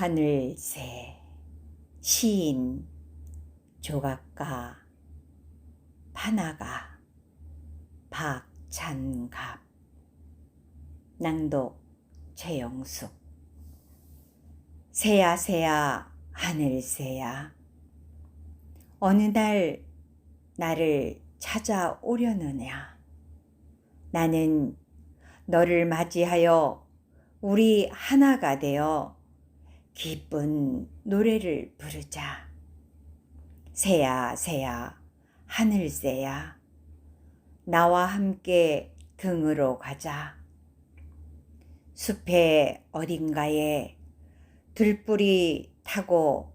하늘새 시인 조각가 파나가 박찬갑 낭독 최영숙. 새야 새야 하늘새야. 어느 날 나를 찾아오려느냐? 나는 너를 맞이하여 우리 하나가 되어 기쁜 노래를 부르자. 새야, 새야, 하늘새야, 나와 함께 등으로 가자. 숲의 어딘가에 들불이 타고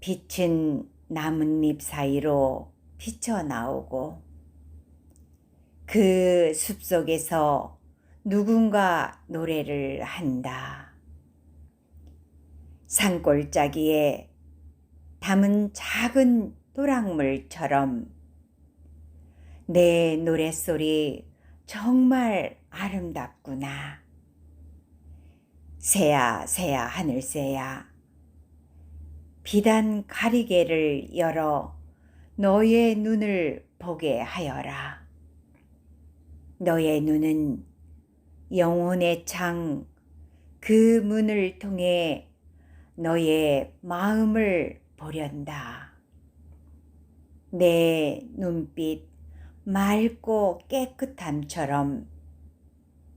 빛은 나뭇잎 사이로 비쳐 나오고 그 숲속에서 누군가 노래를 한다. 산골짜기에 담은 작은 도랑물처럼 내 노랫소리 정말 아름답구나. 새야, 새야, 하늘새야. 비단 가리개를 열어 너의 눈을 보게 하여라. 너의 눈은 영혼의 창, 그 문을 통해 너의 마음을 보련다. 내 눈빛 맑고 깨끗함처럼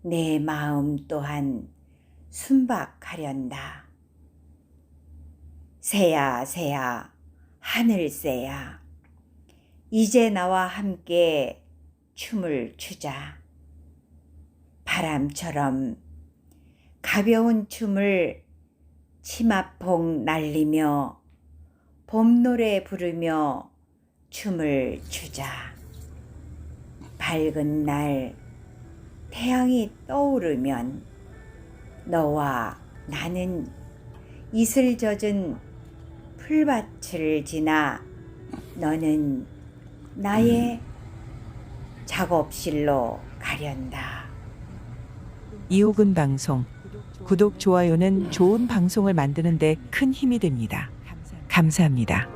내 마음 또한 순박하련다. 새야, 새야, 하늘새야, 이제 나와 함께 춤을 추자. 바람처럼 가벼운 춤을 치마폭 날리며 봄노래 부르며 춤을 추자. 밝은 날 태양이 떠오르면 너와 나는 이슬 젖은 풀밭을 지나 너는 나의 작업실로 가련다. 이호근 방송 구독 좋아요는 좋은 방송을 만드는데 큰 힘이 됩니다. 감사합니다.